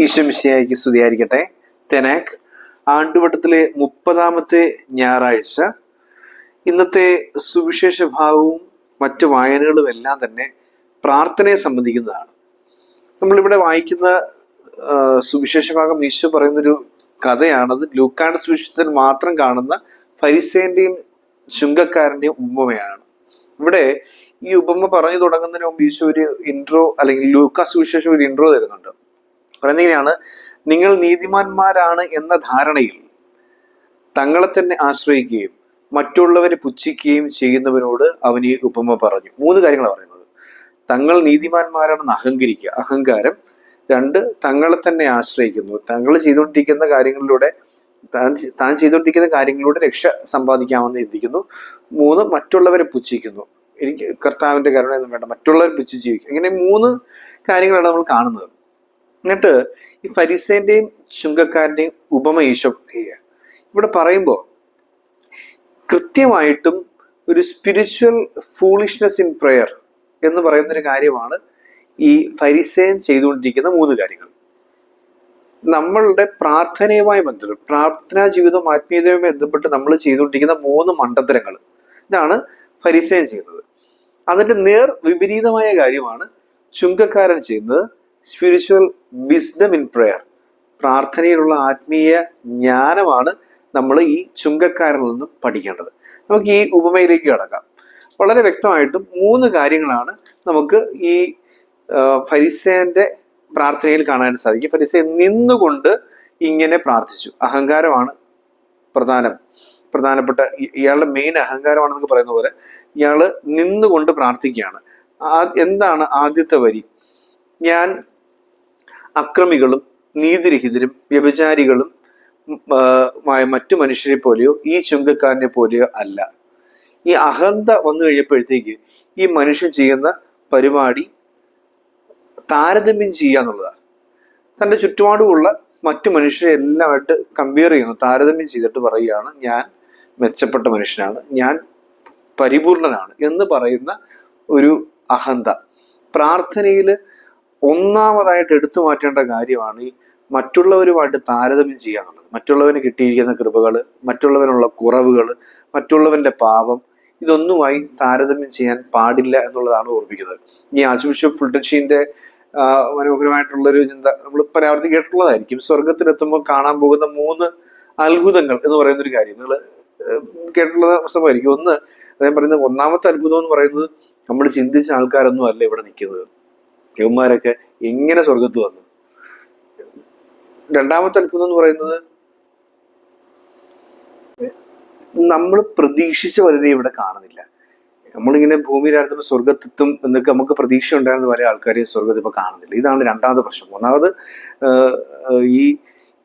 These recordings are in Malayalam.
ഈശ്വമിശിയായിക്ക് സ്തുതിയായിരിക്കട്ടെ. തെനാക് ആണ്ടുവട്ടത്തിലെ മുപ്പതാമത്തെ ഞായറാഴ്ച. ഇന്നത്തെ സുവിശേഷ ഭാവവും മറ്റു വായനകളും എല്ലാം തന്നെ പ്രാർത്ഥനയെ സംബന്ധിക്കുന്നതാണ്. നമ്മളിവിടെ വായിക്കുന്ന സുവിശേഷ ഭാഗം ഈശോ പറയുന്നൊരു കഥയാണത്. ലൂക്കാൻഡ് സുവിശേഷത്തിൽ മാത്രം കാണുന്ന ഫരിസേന്റെയും ചുങ്കക്കാരന്റെയും ഉപമയാണ്. ഇവിടെ ഈ ഉപമ പറഞ്ഞു തുടങ്ങുന്നതിന് മുമ്പ് ഈശോ ഒരു ഇൻട്രോ അല്ലെങ്കിൽ ലൂക്കാ സുവിശേഷം ഒരു ഇൻട്രോ തരുന്നുണ്ട്. പറയുന്നത് നിങ്ങൾ നീതിമാന്മാരാണ് എന്ന ധാരണയിൽ തങ്ങളെ തന്നെ ആശ്രയിക്കുകയും മറ്റുള്ളവരെ പുച്ഛിക്കുകയും ചെയ്യുന്നവരോട് അവൻ ഈ ഉപമ പറഞ്ഞു. മൂന്ന് കാര്യങ്ങളാണ് പറയുന്നത്. തങ്ങൾ നീതിമാന്മാരാണെന്ന് അഹങ്കരിക്കുക. അഹങ്കാരം. രണ്ട് തങ്ങളെ തന്നെ ആശ്രയിക്കുന്നു. തങ്ങൾ ചെയ്തുകൊണ്ടിരിക്കുന്ന കാര്യങ്ങളിലൂടെ താൻ താൻ ചെയ്തുകൊണ്ടിരിക്കുന്ന കാര്യങ്ങളിലൂടെ രക്ഷ സമ്പാദിക്കാമെന്ന് ചിന്തിക്കുന്നു. മൂന്ന് മറ്റുള്ളവരെ പുച്ഛിക്കുന്നു. എനിക്ക് കർത്താവിന്റെ കരുണയൊന്നും വേണ്ട. മറ്റുള്ളവരെ പുച്ഛിച്ച് ജീവിക്കും ഇങ്ങനെ മൂന്ന് കാര്യങ്ങളാണ് നമ്മൾ കാണുന്നത്. എന്നിട്ട് ഈ ഫരിസേന്റെയും ചുങ്കക്കാരന്റെയും ഉപമ ഈശോ ചെയ്യുക. ഇവിടെ പറയുമ്പോൾ കൃത്യമായിട്ടും ഒരു സ്പിരിച്വൽ ഫൂളിഷ്നെസ് ഇൻ പ്രെയർ എന്ന് പറയുന്ന ഒരു കാര്യമാണ് ഈ ഫരിസേൻ ചെയ്തുകൊണ്ടിരിക്കുന്ന മൂന്ന് കാര്യങ്ങൾ. നമ്മളുടെ പ്രാർത്ഥനയുമായി ബന്ധപ്പെട്ട് പ്രാർത്ഥനാ ജീവിതവും ആത്മീയതയുമായി ബന്ധപ്പെട്ട് നമ്മൾ ചെയ്തുകൊണ്ടിരിക്കുന്ന മൂന്ന് മണ്ടത്തരങ്ങൾ. ഇതാണ് ഫരിസേൻ ചെയ്യുന്നത്. അതിന്റെ നേർ വിപരീതമായ കാര്യമാണ് ചുങ്കക്കാരൻ ചെയ്യുന്നത്. സ്പിരിച്വൽ വിസ്ഡം ഇൻ പ്രെയർ പ്രാർത്ഥനയിലുള്ള ആത്മീയ ജ്ഞാനമാണ് നമ്മൾ ഈ ചുങ്കക്കാരിൽ നിന്നും പഠിക്കേണ്ടത്. നമുക്ക് ഈ ഉപമയിലേക്ക് കടക്കാം. വളരെ വ്യക്തമായിട്ടും മൂന്ന് കാര്യങ്ങളാണ് നമുക്ക് ഈ ഫരിസേന്റെ പ്രാർത്ഥനയിൽ കാണാൻ സാധിക്കും ഫരിസേൻ നിന്നുകൊണ്ട് ഇങ്ങനെ പ്രാർത്ഥിച്ചു. അഹങ്കാരമാണ് പ്രധാനം. പ്രധാനപ്പെട്ട ഇയാളുടെ മെയിൻ അഹങ്കാരമാണെന്നൊക്കെ പറയുന്ന പോലെ ഇയാൾ നിന്നുകൊണ്ട് പ്രാർത്ഥിക്കുകയാണ്. എന്താണ് ആദ്യത്തെ വരി? ഞാൻ അക്രമികളും നീതിരഹിതരും വ്യഭിചാരികളും ആയ മറ്റു മനുഷ്യരെ പോലെയോ ഈ ചുങ്കക്കാരനെ പോലെയോ അല്ല. ഈ അഹന്ത വന്നു കഴിയപ്പോഴത്തേക്ക് ഈ മനുഷ്യൻ ചെയ്യുന്ന പരിപാടി താരതമ്യം ചെയ്യുക എന്നുള്ളതാണ്. തന്റെ ചുറ്റുപാടുമുള്ള മറ്റു മനുഷ്യരെ എല്ലാമായിട്ട് കമ്പയർ ചെയ്യുന്നു. താരതമ്യം ചെയ്തിട്ട് പറയുകയാണ് ഞാൻ മെച്ചപ്പെട്ട മനുഷ്യനാണ്. ഞാൻ പരിപൂർണനാണ് എന്ന് പറയുന്ന ഒരു അഹന്ത. പ്രാർത്ഥനയിൽ ഒന്നാമതായിട്ട് എടുത്തു മാറ്റേണ്ട കാര്യമാണ് ഈ മറ്റുള്ളവരുമായിട്ട് താരതമ്യം ചെയ്യാനുള്ളത്. മറ്റുള്ളവന് കിട്ടിയിരിക്കുന്ന കൃപകൾ മറ്റുള്ളവനുള്ള കുറവുകൾ മറ്റുള്ളവന്റെ പാപം ഇതൊന്നുമായി താരതമ്യം ചെയ്യാൻ പാടില്ല എന്നുള്ളതാണ് ഓർമ്മിക്കുന്നത്. ഈ ആർച്ച് ബിഷപ്പ് ഫുൾട്ടൻഷീന്റെ മനോഹരമായിട്ടുള്ളൊരു ചിന്ത നമ്മൾ പരാവർത്തി കേട്ടിട്ടുള്ളതായിരിക്കും. സ്വർഗത്തിലെത്തുമ്പോൾ കാണാൻ പോകുന്ന മൂന്ന് അത്ഭുതങ്ങൾ എന്ന് പറയുന്ന ഒരു കാര്യം നിങ്ങൾ കേട്ടിട്ടുള്ള സംഭവമായിരിക്കും. ഒന്ന് അദ്ദേഹം പറയുന്നത് ഒന്നാമത്തെ അത്ഭുതം എന്ന് പറയുന്നത് നമ്മൾ ചിന്തിച്ച ആൾക്കാരൊന്നും അല്ല ഇവിടെ നിൽക്കുന്നത്. യവന്മാരൊക്കെ എങ്ങനെ സ്വർഗത്ത് വന്നു? രണ്ടാമത്തെ അത്ഭുതം എന്ന് പറയുന്നത് നമ്മൾ പ്രതീക്ഷിച്ച വലുതേ ഇവിടെ കാണുന്നില്ല. നമ്മളിങ്ങനെ ഭൂമിയിലായിരുന്നപ്പോൾ സ്വർഗത്തെത്തും എന്നൊക്കെ നമുക്ക് പ്രതീക്ഷ ഉണ്ടായിരുന്ന പല ആൾക്കാരെയും സ്വർഗത്തിൽ ഇപ്പോൾ കാണുന്നില്ല. ഇതാണ് രണ്ടാമത്തെ പ്രശ്നം. ഒന്നാമത് ഈ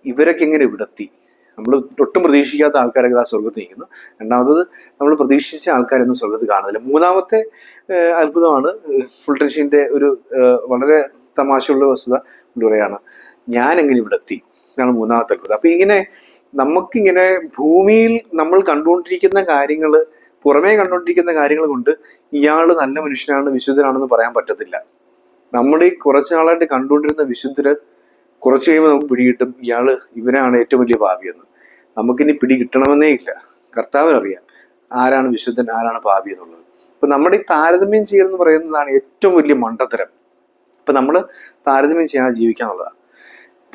ഇവരൊക്കെ എങ്ങനെ ഇവിടെ എത്തി നമ്മൾ ഒട്ടും പ്രതീക്ഷിക്കാത്ത ആൾക്കാരൊക്കെ ആ സ്വർഗത്ത് നിൽക്കുന്നു. രണ്ടാമത്തത് നമ്മൾ പ്രതീക്ഷിച്ച ആൾക്കാരൊന്നും സ്വർഗത്ത് കാണുന്നില്ല. മൂന്നാമത്തെ അത്ഭുതമാണ് ഫുൾട്ടൻഷിന്റെ ഒരു വളരെ തമാശയുള്ള വസ്തുത പറയാണ് ഞാൻ എങ്ങനെ ഇവിടെ എത്തി? ഇതാണ് മൂന്നാമത്തെ അത്ഭുതം. അപ്പൊ ഇങ്ങനെ നമുക്കിങ്ങനെ ഭൂമിയിൽ നമ്മൾ കണ്ടുകൊണ്ടിരിക്കുന്ന കാര്യങ്ങൾ പുറമേ കണ്ടുകൊണ്ടിരിക്കുന്ന കാര്യങ്ങൾ കൊണ്ട് ഇയാൾ നല്ല മനുഷ്യനാണ് വിശുദ്ധനാണെന്ന് പറയാൻ പറ്റത്തില്ല. നമ്മൾ ഈ കുറച്ച് നാളായിട്ട് കണ്ടുകൊണ്ടിരുന്ന വിശുദ്ധര് കുറച്ച് കഴിയുമ്പോൾ നമുക്ക് പിടികിട്ടും ഇയാൾ ഇവനാണ് ഏറ്റവും വലിയ പാപി എന്ന്. നമുക്കിനി പിടി കിട്ടണമെന്നേ ഇല്ല. കർത്താവിനറിയാം ആരാണ് വിശുദ്ധൻ ആരാണ് പാപി എന്നുള്ളത്. അപ്പൊ നമ്മുടെ ഈ താരതമ്യം ചെയ്യലെന്ന് പറയുന്നതാണ് ഏറ്റവും വലിയ മണ്ടത്തരം. അപ്പൊ നമ്മൾ താരതമ്യം ചെയ്യാതെ ജീവിക്കാനുള്ളതാണ്.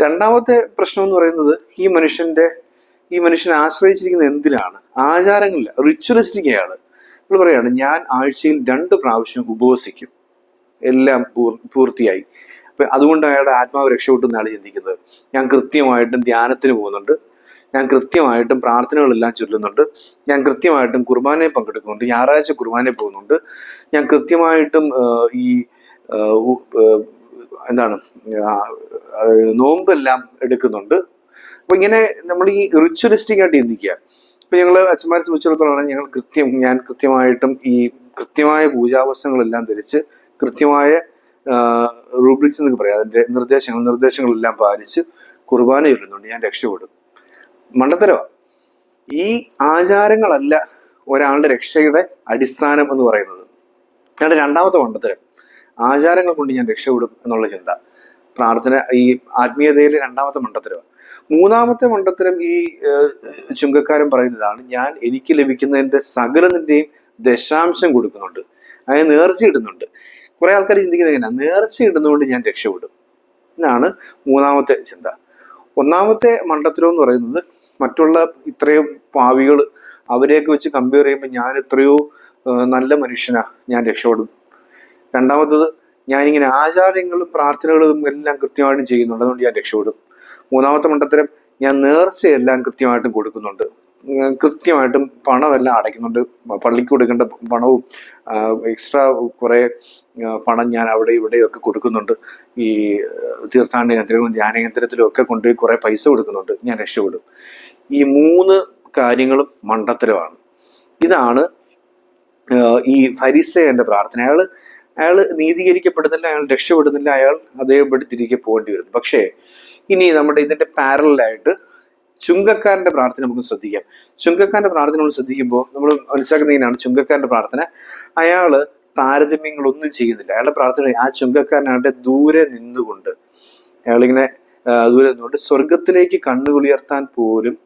രണ്ടാമത്തെ പ്രശ്നം എന്ന് പറയുന്നത് ഈ മനുഷ്യന്റെ ഈ മനുഷ്യൻ ആശ്രയിച്ചിരിക്കുന്ന എന്തിനാണ് ആചാരങ്ങളില്ല. റിച്വലിസ്റ്റിക് അയാൾ നമ്മൾ പറയാണ് ഞാൻ ആഴ്ചയിൽ രണ്ട് പ്രാവശ്യം ഉപവസിക്കും. എല്ലാം പൂർ- പൂർത്തിയായി. അതുകൊണ്ട് അയാളുടെ ആത്മാവ് രക്ഷപ്പെട്ടു എന്നാണ് ചിന്തിക്കുന്നത്. ഞാൻ കൃത്യമായിട്ടും ധ്യാനത്തിന് പോകുന്നുണ്ട്. ഞാൻ കൃത്യമായിട്ടും പ്രാർത്ഥനകളെല്ലാം ചൊല്ലുന്നുണ്ട്. ഞാൻ കൃത്യമായിട്ടും കുർബാനയെ പങ്കെടുക്കുന്നുണ്ട്. ഞായറാഴ്ച കുർബാനയെ പോകുന്നുണ്ട്. ഞാൻ കൃത്യമായിട്ടും ഈ എന്താണ് നോമ്പെല്ലാം എടുക്കുന്നുണ്ട്. അപ്പൊ ഇങ്ങനെ നമ്മൾ ഈ റിച്വലിസ്റ്റിക് ആയിട്ട് ചിന്തിക്കുക. ഇപ്പൊ ഞങ്ങൾ അച്ഛന്മാരെ സംബന്ധിച്ചിടത്തോളം ഞങ്ങൾ കൃത്യം ഞാൻ കൃത്യമായിട്ടും ഈ കൃത്യമായ പൂജാവസ്ത്രങ്ങളെല്ലാം ധരിച്ച് കൃത്യമായ റൂബ്രിക്സ് എന്നൊക്കെ പറയാം. അതിന്റെ നിർദ്ദേശങ്ങൾ നിർദ്ദേശങ്ങളെല്ലാം പാലിച്ച് കുർബാന ചൊല്ലുന്നുണ്ട്. ഞാൻ രക്ഷപ്പെടും. മണ്ടത്തരവാ. ഈ ആചാരങ്ങളല്ല ഒരാളുടെ രക്ഷയുടെ അടിസ്ഥാനം എന്ന് പറയുന്നത്. ഞങ്ങളുടെ രണ്ടാമത്തെ മണ്ടത്തരം ആചാരങ്ങൾ കൊണ്ട് ഞാൻ രക്ഷപ്പെടും എന്നുള്ള ചിന്ത. പ്രാർത്ഥന ഈ ആത്മീയതയിലെ രണ്ടാമത്തെ മണ്ടത്തരമാണ് മൂന്നാമത്തെ മണ്ടത്തരം ഈ ചുങ്കക്കാരൻ പറയുന്നതാണ് ഞാൻ എനിക്ക് ലഭിക്കുന്നതിന്റെ സകലത്തിന്റെയും ദശാംശം കൊടുക്കുന്നുണ്ട്. അതിന് നേർച്ച ഇടുന്നുണ്ട്. കുറെ ആൾക്കാർ ചിന്തിക്കുന്നത് എങ്ങനെയാ നേർച്ച ഇടുന്നതുകൊണ്ട് ഞാൻ രക്ഷപ്പെടും. എന്നാണ് മൂന്നാമത്തെ ചിന്ത. ഒന്നാമത്തെ മണ്ടത്തരം എന്ന് പറയുന്നത് മറ്റുള്ള ഇത്രയും പാവികൾ അവരെയൊക്കെ വെച്ച് കമ്പയർ ചെയ്യുമ്പോൾ ഞാൻ എത്രയോ നല്ല മനുഷ്യനാ ഞാൻ രക്ഷപ്പെടും. രണ്ടാമത്തത് ഞാനിങ്ങനെ ആചാരങ്ങളും പ്രാർത്ഥനകളും എല്ലാം കൃത്യമായിട്ടും ചെയ്യുന്നുണ്ട് അതുകൊണ്ട് ഞാൻ രക്ഷപ്പെടും. മൂന്നാമത്തെ മണ്ടത്തരം ഞാൻ നേർച്ചയെല്ലാം കൃത്യമായിട്ടും കൊടുക്കുന്നുണ്ട്. കൃത്യമായിട്ടും പണമെല്ലാം അടയ്ക്കുന്നുണ്ട്. പള്ളിക്ക് കൊടുക്കേണ്ട പണവും എക്സ്ട്രാ കുറെ പണം ഞാൻ അവിടെ ഇവിടെയൊക്കെ കൊടുക്കുന്നുണ്ട്. ഈ തീർത്ഥാടന കേന്ദ്രങ്ങളും ധ്യാന കേന്ദ്രത്തിലും ഒക്കെ കൊണ്ടുപോയി കുറെ പൈസ കൊടുക്കുന്നുണ്ട്. ഞാൻ രക്ഷപ്പെടും. ഈ മൂന്ന് കാര്യങ്ങളും മണ്ടത്തരമാണ്. ഇതാണ് ഈ ഫരിസേയന്റെ പ്രാർത്ഥന. അയാൾ അയാൾ നീതീകരിക്കപ്പെടുന്നില്ല അയാൾ രക്ഷപ്പെടുന്നില്ല അയാൾ അതേപടി തിരികെ പോകേണ്ടി വരുന്നു. പക്ഷേ ഇനി നമ്മുടെ ഇതിന്റെ പാരലായിട്ട് ചുങ്കക്കാരന്റെ പ്രാർത്ഥന നമുക്ക് ശ്രദ്ധിക്കാം. ചുങ്കക്കാരന്റെ പ്രാർത്ഥന നമ്മൾ ശ്രദ്ധിക്കുമ്പോൾ നമ്മൾ മനസ്സിലാക്കുന്ന ഇങ്ങനെയാണ്. ചുങ്കക്കാരന്റെ പ്രാർത്ഥന അയാൾ താരതമ്യങ്ങളൊന്നും ചെയ്യുന്നില്ല. അയാളുടെ പ്രാർത്ഥന ആ ചുങ്കക്കാരനായിട്ട് ദൂരെ നിന്നുകൊണ്ട് അയാളിങ്ങനെ ദൂരെ നിന്നുകൊണ്ട് സ്വർഗത്തിലേക്ക് കണ്ണുകുളിയർത്താൻ പോലും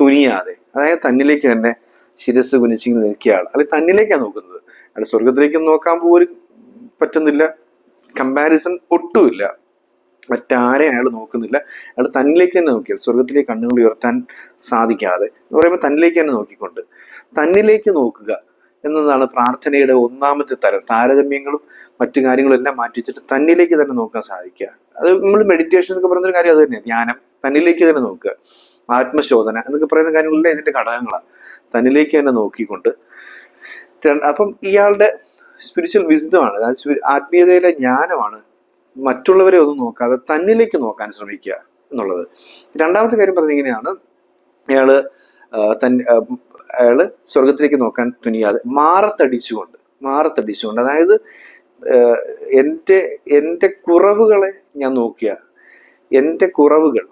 തുനിയാതെ അതായത് തന്നിലേക്ക് തന്നെ ശിരസ് കുനിച്ചിങ്ങനെ നിൽക്കിയ ആൾ അല്ലെങ്കിൽ തന്നിലേക്കാണ് നോക്കുന്നത്. അയാൾ സ്വർഗത്തിലേക്ക് നോക്കാൻ പോലും പറ്റുന്നില്ല. കമ്പാരിസൺ ഒട്ടുമില്ല. മറ്റാരെ അയാൾ നോക്കുന്നില്ല. അയാൾ തന്നിലേക്ക് തന്നെ നോക്കിയാൽ സ്വർഗത്തിലേക്ക് കണ്ണുകൾ ഉയർത്താൻ സാധിക്കാതെ എന്ന് പറയുമ്പോൾ തന്നിലേക്ക് തന്നെ നോക്കിക്കൊണ്ട് തന്നിലേക്ക് നോക്കുക. എന്നതാണ് പ്രാർത്ഥനയുടെ ഒന്നാമത്തെ തരം. താരതമ്യങ്ങളും മറ്റു കാര്യങ്ങളും എല്ലാം മാറ്റി വെച്ചിട്ട് തന്നിലേക്ക് തന്നെ നോക്കാൻ സാധിക്കുക. അത് നമ്മൾ മെഡിറ്റേഷൻ എന്നൊക്കെ പറയുന്ന ഒരു കാര്യം അത് തന്നെ. ധ്യാനം തന്നിലേക്ക് തന്നെ നോക്കുക. ആത്മശോധന എന്നൊക്കെ പറയുന്ന കാര്യങ്ങളെല്ലാം ഇതിന്റെ ഘടകങ്ങളാണ്. തന്നിലേക്ക് തന്നെ നോക്കിക്കൊണ്ട് അപ്പം ഇയാളുടെ സ്പിരിച്വൽ വിസ്ഡമാണ് ആത്മീയതയിലെ ജ്ഞാനമാണ് മറ്റുള്ളവരെ ഒന്നും നോക്കാതെ തന്നിലേക്ക് നോക്കാൻ ശ്രമിക്കുക എന്നുള്ളത്. രണ്ടാമത്തെ കാര്യം പറഞ്ഞിങ്ങനെയാണ് ഇയാൾ തൻ ആ, അയാൾ സ്വർഗത്തിലേക്ക് നോക്കാൻ തുനിയാതെ മാറത്തടിച്ചുകൊണ്ട് മാറത്തടിച്ചുകൊണ്ട്. അതായത് എന്റെ എന്റെ കുറവുകളെ ഞാൻ നോക്കിയ എന്റെ കുറവുകൾ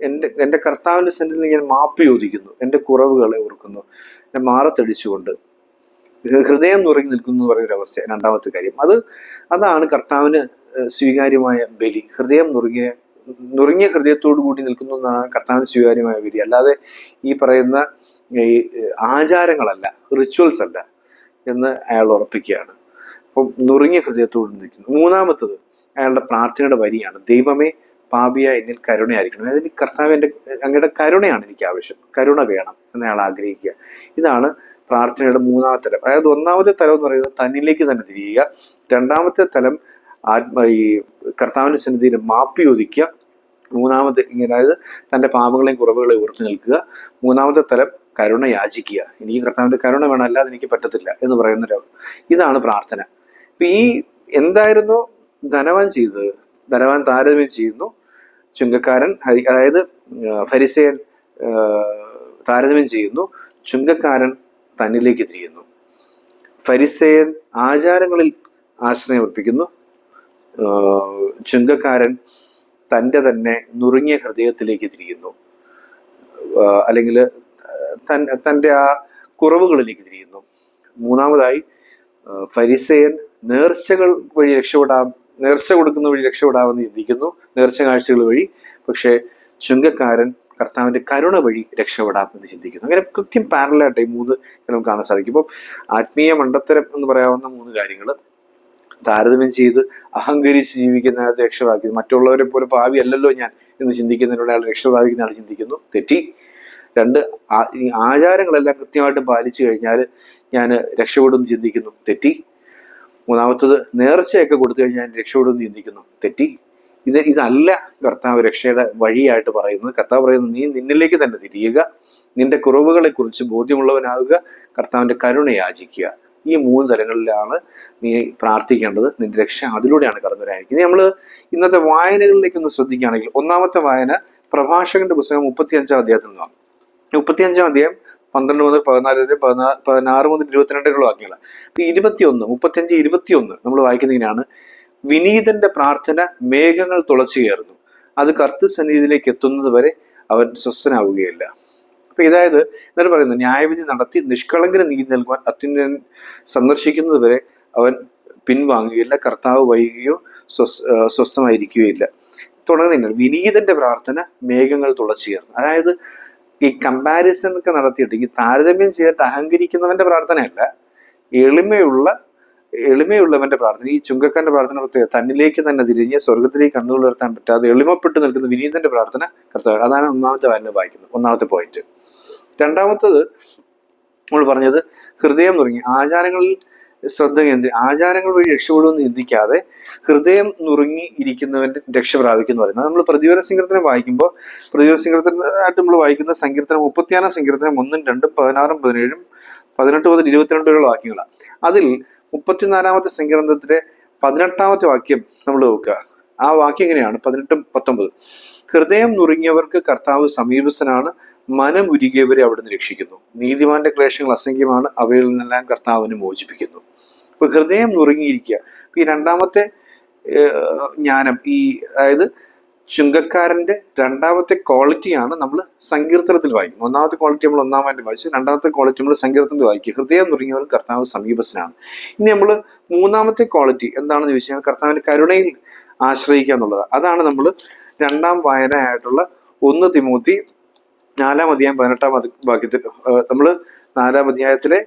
എന്റെ എന്റെ കർത്താവിന്റെ സെന്ററിൽ ഞാൻ മാപ്പ് ചോദിക്കുന്നു എന്റെ കുറവുകളെ ഓർക്കുന്നു. ഞാൻ മാറത്തടിച്ചുകൊണ്ട് ഹൃദയം നുറങ്ങി നിൽക്കുന്നു എന്ന് പറയുന്ന അവസ്ഥ രണ്ടാമത്തെ കാര്യം. അത് അതാണ് കർത്താവിന് സ്വീകാര്യമായ ബലി. ഹൃദയം നുറുങ്ങിയ നുറുങ്ങിയ ഹൃദയത്തോടു കൂടി നിൽക്കുന്നു എന്നാണ് കർത്താവിന് സ്വീകാര്യമായ ബലി. അല്ലാതെ ഈ പറയുന്ന ഈ ആചാരങ്ങളല്ല റിച്വൽസ് അല്ല എന്ന് അയാൾ ഉറപ്പിക്കുകയാണ്. അപ്പം നുറുങ്ങിയ ഹൃദയത്തോട് നിൽക്കുന്നു. മൂന്നാമത്തത് അയാളുടെ പ്രാർത്ഥനയുടെ വരിയാണ്. ദൈവമേ പാപിയ എന്നിൽ കരുണയായിരിക്കണം. അതായത് കർത്താവ് എന്റെ അങ്ങയുടെ കരുണയാണ് എനിക്ക് ആവശ്യം. കരുണ വേണം എന്ന് അയാൾ ആഗ്രഹിക്കുക. ഇതാണ് പ്രാർത്ഥനയുടെ മൂന്നാമത്തെ തലം. അതായത് ഒന്നാമത്തെ തലം എന്ന് പറയുന്നത് തന്നിലേക്ക് തന്നെ തിരിയുക. രണ്ടാമത്തെ തലം ആത്മ ഈ കർത്താവിന്റെ സന്നിധിയിൽ മാപ്പ് ചോദിക്കുക. മൂന്നാമത്തെ ഇങ്ങനെ അതായത് തന്റെ പാപങ്ങളെയും കുറവുകളെയും ഉറച്ചു നിൽക്കുക. മൂന്നാമത്തെ തലം കരുണ യാചിക്കുക. എനിക്ക് കർത്താവിന്റെ കരുണ വേണം അല്ലാതെ എനിക്ക് പറ്റത്തില്ല എന്ന് പറയുന്ന ഒരു ഇതാണ് പ്രാർത്ഥന. അപ്പൊ ഈ എന്തായിരുന്നു? ധനവാൻ ചെയ്തത്. ധനവാൻ താരതമ്യം ചെയ്യുന്നു. ചുങ്കക്കാരൻ ഹരി അതായത് ഫരിസേൻ താരതമ്യം ചെയ്യുന്നു. ചുങ്കക്കാരൻ തന്നിലേക്ക് തിരിയുന്നു. ഫരിസേൻ ആചാരങ്ങളിൽ ആശ്രയം അർപ്പിക്കുന്നു. ചുങ്കക്കാരൻ തന്റെ തന്നെ നുറുങ്ങിയ ഹൃദയത്തിലേക്ക് തിരിയുന്നു. അല്ലെങ്കിൽ തന്റെ ആ കുറവുകളിലേക്ക് തിരിയുന്നു. മൂന്നാമതായി ഫരിസേൻ നേർച്ചകൾ വഴി രക്ഷപ്പെടാം നേർച്ച കൊടുക്കുന്ന വഴി രക്ഷപ്പെടാമെന്ന് ചിന്തിക്കുന്നു നേർച്ച കാഴ്ചകൾ വഴി. പക്ഷേ ചുങ്കക്കാരൻ കർത്താവിന്റെ കരുണ വഴി രക്ഷപ്പെടാം എന്ന് ചിന്തിക്കുന്നു. അങ്ങനെ കൃത്യം പാരലായിട്ട് ഈ മൂന്ന് നമുക്ക് കാണാൻ സാധിക്കും. ഇപ്പം ആത്മീയ മണ്ടത്തരം എന്ന് പറയാവുന്ന മൂന്ന് കാര്യങ്ങൾ താരതമ്യം ചെയ്ത് അഹങ്കരിച്ച് ജീവിക്കുന്ന രക്ഷപ്രാപിക്കുന്നു മറ്റുള്ളവരെ പോലെ ഭാവി അല്ലല്ലോ ഞാൻ എന്ന് ചിന്തിക്കുന്നതിനുള്ള ആൾ രക്ഷപ്രാപിക്കുന്ന ആൾ ചിന്തിക്കുന്നു. തെറ്റി. രണ്ട് ആചാരങ്ങളെല്ലാം കൃത്യമായിട്ട് പാലിച്ചു കഴിഞ്ഞാൽ ഞാൻ രക്ഷപ്പെടുമെന്ന് ചിന്തിക്കുന്നു. തെറ്റി. മൂന്നാമത്തത് നേർച്ചയൊക്കെ കൊടുത്തു കഴിഞ്ഞാൽ ഞാൻ രക്ഷപ്പെടുമെന്ന് ചിന്തിക്കുന്നു. തെറ്റി. ഇത് ഇതല്ല കർത്താവ് രക്ഷയുടെ വഴിയായിട്ട് പറയുന്നത്. കർത്താവ് പറയുന്നത് നീ നിന്നിലേക്ക് തന്നെ തിരിയുക. നിന്റെ കുറവുകളെക്കുറിച്ച് ബോധ്യമുള്ളവനാകുക. കർത്താവിന്റെ കരുണ യാചിക്കുക. ഈ മൂന്ന് തലങ്ങളിലാണ് നീ പ്രാർത്ഥിക്കേണ്ടത്. നിന്റെ രക്ഷ അതിലൂടെയാണ് കടന്നു വരാനിരിക്കുന്നത് നമ്മൾ ഇന്നത്തെ വായനകളിലേക്ക് ഒന്ന് ശ്രദ്ധിക്കുകയാണെങ്കിൽ ഒന്നാമത്തെ വായന പ്രഭാഷകന്റെ പുസ്തകം മുപ്പത്തി അഞ്ചാം അധ്യായത്തിൽ നിന്നാണ് മുപ്പത്തിയഞ്ചാം അധ്യായം പന്ത്രണ്ട് മുതൽ പതിനാല് വരെ പതിനാ- പതിനാറ് മുതൽ ഇരുപത്തിരണ്ട് വരെയുള്ള വാക്യങ്ങളാണ് അപ്പൊ ഇരുപത്തിയൊന്ന് മുപ്പത്തിയഞ്ച് ഇരുപത്തിയൊന്ന് നമ്മൾ വായിക്കുന്നതിനാണ് വിനീതന്റെ പ്രാർത്ഥന മേഘങ്ങൾ തുളച്ചു കയറുന്നു. അത് കർത്ത സന്നിധിയിലേക്ക് എത്തുന്നത് വരെ അവൻ സ്വസ്ഥനാവുകയില്ല. അപ്പൊ ഇതായത് എന്നിട്ട് പറയുന്നു ന്യായവിധി നടത്തി നിഷ്കളങ്കര നീതി നൽകുവാൻ അത്യുന്നയൻ സന്ദർശിക്കുന്നത് വരെ അവൻ പിൻവാങ്ങുകയില്ല കർത്താവ് വൈകുകയോ സ്വസ് സ്വസ്ഥമായിരിക്കുകയില്ല. തുടങ്ങുന്നില്ല വിനീതന്റെ പ്രാർത്ഥന മേഘങ്ങൾ തുളച്ചു കയറുന്നു. അതായത് ഈ കമ്പാരിസൺ ഒക്കെ നടത്തിയിട്ട് ഈ താരതമ്യം ചെയ്തിട്ട് അഹങ്കരിക്കുന്നവന്റെ പ്രാർത്ഥനയല്ല എളിമയുള്ള എളിമയുള്ളവന്റെ പ്രാർത്ഥന ഈ ചുങ്കക്കാരന്റെ പ്രാർത്ഥന പ്രത്യേക തന്നിലേക്ക് തന്നെ തിരിഞ്ഞ് സ്വർഗത്തിലേക്ക് കണ്ണുകൾ ഉയർത്താൻ പറ്റാതെ എളിമപ്പെട്ട് നിൽക്കുന്ന വിനീതന്റെ പ്രാർത്ഥന കർത്താവ് അതാണ് ഒന്നാമത്തെ വായന വായിക്കുന്നത് ഒന്നാമത്തെ പോയിന്റ് രണ്ടാമത്തത് നമ്മൾ പറഞ്ഞത് ഹൃദയം തുടങ്ങി ആചാരങ്ങളിൽ ശ്രദ്ധ കേന്ദ്രീ ആചാരങ്ങൾ വഴി രക്ഷപ്പെടുമെന്ന് ചിന്തിക്കാതെ ഹൃദയം നുറുങ്ങി ഇരിക്കുന്നവന്റെ രക്ഷ പ്രാപിക്കുന്നു പറയുന്നത്. നമ്മൾ പ്രതിവര സങ്കീർത്തനം വായിക്കുമ്പോൾ പ്രതിവര സങ്കീർത്തനമായിട്ട് നമ്മൾ വായിക്കുന്ന സങ്കീർത്തനം മുപ്പത്തിയാറാം സങ്കീർത്തനം ഒന്നും രണ്ടും പതിനാറും പതിനേഴും പതിനെട്ട് മുതൽ ഇരുപത്തിരണ്ട് വരെയുള്ള വാക്യങ്ങളാണ് അതിൽ മുപ്പത്തിനാലാമത്തെ സങ്കീർത്തനത്തിലെ പതിനെട്ടാമത്തെ വാക്യം നമ്മൾ നോക്കുക ആ വാക്യം എങ്ങനെയാണ്? പതിനെട്ടും പത്തൊമ്പതും. ഹൃദയം നുറുങ്ങിയവർക്ക് കർത്താവ് സമീപസ്ഥനാണ്. മനമുരുകിയവരെ അവിടുന്ന് രക്ഷിക്കുന്നു. നീതിമാന്റെ ക്ലേശങ്ങൾ അസംഖ്യമാണ് അവയിൽ നിന്നെല്ലാം കർത്താവിനെ മോചിപ്പിക്കുന്നു. അപ്പൊ ഹൃദയം നുറുങ്ങിയിരിക്കുക. ഈ രണ്ടാമത്തെ ജ്ഞാനം ഈ അതായത് ചുങ്കക്കാരന്റെ രണ്ടാമത്തെ ക്വാളിറ്റിയാണ് നമ്മൾ സങ്കീർത്തനത്തിൽ വായിക്കുന്നത്. ഒന്നാമത്തെ ക്വാളിറ്റി നമ്മൾ ഒന്നാമത്തെ വായിച്ചു. രണ്ടാമത്തെ ക്വാളിറ്റി നമ്മൾ സങ്കീർത്തനത്തിൽ വായിക്കുക. ഹൃദയം തുടങ്ങിയവർ കർത്താവ് സമീപസ്ഥനാണ്. ഇനി നമ്മൾ മൂന്നാമത്തെ ക്വാളിറ്റി എന്താണെന്ന് ചോദിച്ചു കഴിഞ്ഞാൽ കർത്താവിന്റെ കരുണയിൽ ആശ്രയിക്കുക എന്നുള്ളത് അതാണ് നമ്മൾ രണ്ടാം വായനയായിട്ടുള്ള ഒന്ന് തിമൂത്തി നാലാം അധ്യായം പതിനെട്ടാം വാക്യത്തിൽ നമ്മൾ നാലാം അധ്യായത്തിലെ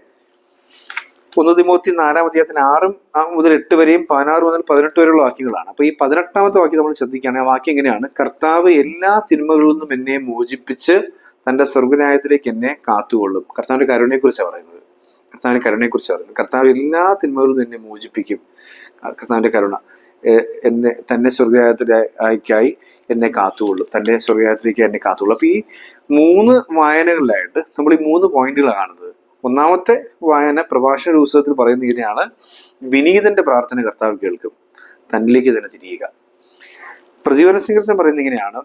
ഒന്ന് തിമൂത്തി നാലാം അധ്യായത്തിന് ആറും മുതൽ എട്ട് വരെയും പതിനാറ് മുതൽ പതിനെട്ട് വരെയുള്ള വാക്യങ്ങളാണ്. അപ്പൊ ഈ പതിനെട്ടാമത്തെ വാക്യം നമ്മൾ ശ്രദ്ധിക്കുകയാണെങ്കിൽ ആ വാക്യം എങ്ങനെയാണ്? കർത്താവ് എല്ലാ തിന്മകളിൽ നിന്നും എന്നെ മോചിപ്പിച്ച് തന്റെ സ്വർഗനായത്തിലേക്ക് എന്നെ കാത്തുകൊള്ളും. കർത്താവിന്റെ കരുണയെ കുറിച്ചാണ് പറയുന്നത്. കർത്താവിന്റെ കരുണയെ കുറിച്ചാണ് പറയുന്നത്. കർത്താവ് എല്ലാ തിന്മകളിൽ നിന്നും എന്നെ മോചിപ്പിക്കും. കർത്താവിന്റെ കരുണ. എന്നെ തന്നെ സ്വർഗയാത്രയ്ക്കായി എന്നെ കാത്തുകൊള്ളും. തന്റെ സ്വർഗയാത്രയ്ക്ക് എന്നെ കാത്തുകൊള്ളും. അപ്പൊ ഈ മൂന്ന് വായനകളിലായിട്ട് നമ്മൾ ഈ മൂന്ന് പോയിന്റുകളാണ് കാണുന്നത്. ഒന്നാമത്തെ വായന പ്രഭാഷണ ഉത്സവത്തിൽ പറയുന്ന ഇങ്ങനെയാണ്. വിനീതന്റെ പ്രാർത്ഥന കർത്താവ് കേൾക്കും. തന്നിലേക്ക് തന്നെ തിരിയുക. പ്രതിഫല സ്വീകരണം പറയുന്ന ഇങ്ങനെയാണ്.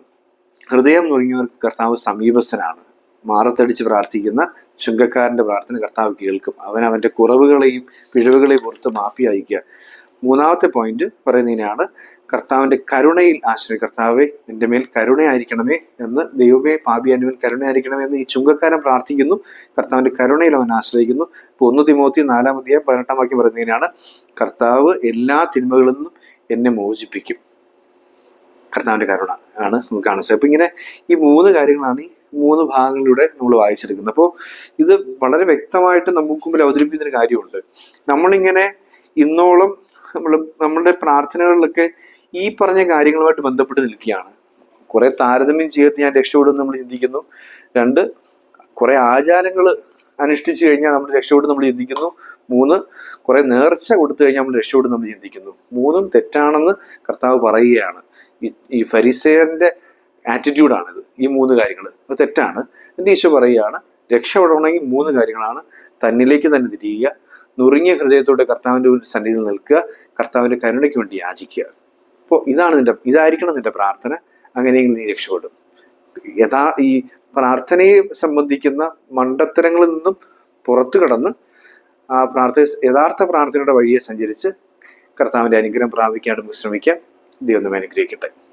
ഹൃദയം നുറുങ്ങിയവർക്ക് കർത്താവ് സമീപസ്ഥനാണ്. മാറത്തടിച്ച് പ്രാർത്ഥിക്കുന്ന ചുങ്കക്കാരന്റെ പ്രാർത്ഥന കർത്താവ് കേൾക്കും. അവൻ അവന്റെ കുറവുകളെയും പിഴവുകളെയും പുറത്ത് മാപ്പി അയക്കുക മൂന്നാമത്തെ പോയിന്റ് പറയുന്നതിനാണ് കർത്താവിന്റെ കരുണയിൽ ആശ്രയ കർത്താവെ എന്റെ മേൽ കരുണയായിരിക്കണമേ എന്ന് ദൈവമേ പാപി എന്റെ മേൽ കരുണയായിരിക്കണമേ എന്ന് ഈ ചുങ്കക്കാരൻ പ്രാർത്ഥിക്കുന്നു. കർത്താവിന്റെ കരുണയിൽ അവൻ ആശ്രയിക്കുന്നു. ഇപ്പൊ ഒന്ന് തിമോത്തി നാലാം അധ്യായം പതിനെട്ടാം പറയുന്നതിനാണ് കർത്താവ് എല്ലാ തിന്മകളിൽ നിന്നും എന്നെ മോചിപ്പിക്കും. കർത്താവിന്റെ കരുണ ആണ് നമുക്ക് കാണുന്നത് അപ്പൊ ഇങ്ങനെ ഈ മൂന്ന് കാര്യങ്ങളാണ് ഈ മൂന്ന് ഭാഗങ്ങളിലൂടെ നമ്മൾ വായിച്ചെടുക്കുന്നത്. അപ്പോൾ ഇത് വളരെ വ്യക്തമായിട്ട് നമുക്ക് മുമ്പിൽ അവതരിപ്പിക്കുന്ന ഒരു കാര്യമുണ്ട്. നമ്മളിങ്ങനെ ഇന്നോളം നമ്മൾ നമ്മളുടെ പ്രാർത്ഥനകളിലൊക്കെ ഈ പറഞ്ഞ കാര്യങ്ങളുമായിട്ട് ബന്ധപ്പെട്ട് നിൽക്കുകയാണ്. കുറെ താരതമ്യം ചെയ്തിട്ട് ഞാൻ രക്ഷപ്പെടും നമ്മൾ ചിന്തിക്കുന്നു. രണ്ട് കുറെ ആചാരങ്ങൾ അനുഷ്ഠിച്ചു കഴിഞ്ഞാൽ നമ്മൾ രക്ഷപ്പെടും നമ്മൾ ചിന്തിക്കുന്നു. മൂന്ന് കുറെ നേർച്ച കൊടുത്തു കഴിഞ്ഞാൽ നമ്മൾ രക്ഷപ്പെടും നമ്മൾ ചിന്തിക്കുന്നു. മൂന്നും തെറ്റാണെന്ന് കർത്താവ് പറയുകയാണ്. ഈ- ഈ ഫരിസേറിന്റെ ആറ്റിറ്റ്യൂഡാണിത് ഈ മൂന്ന് കാര്യങ്ങൾ. അത് തെറ്റാണ്. എന്റെ ഈശോ പറയുകയാണ്? രക്ഷപ്പെടണമെങ്കിൽ മൂന്ന് കാര്യങ്ങളാണ്. തന്നിലേക്ക് തന്നെ തിരിയുക. നുറുങ്ങിയ ഹൃദയത്തോടെ കർത്താവിന്റെ സന്നിധിയിൽ നിൽക്കുക കർത്താവിന്റെ കരുണയ്ക്ക് വേണ്ടി യാചിക്കുക. അപ്പോൾ ഇതാണ് നിന്റെ ഇതായിരിക്കണം നിന്റെ പ്രാർത്ഥന. അങ്ങനെയെങ്കിൽ നീ രക്ഷപ്പെടും. യഥാ ഈ പ്രാർത്ഥനയെ സംബന്ധിക്കുന്ന മണ്ടത്തരങ്ങളിൽ നിന്നും പുറത്തു കടന്ന് ആ പ്രാർത്ഥന യഥാർത്ഥ പ്രാർത്ഥനയുടെ വഴിയെ സഞ്ചരിച്ച് കർത്താവിന്റെ അനുഗ്രഹം പ്രാപിക്കാനും ശ്രമിക്കാം. ദൈവം അനുഗ്രഹിക്കട്ടെ.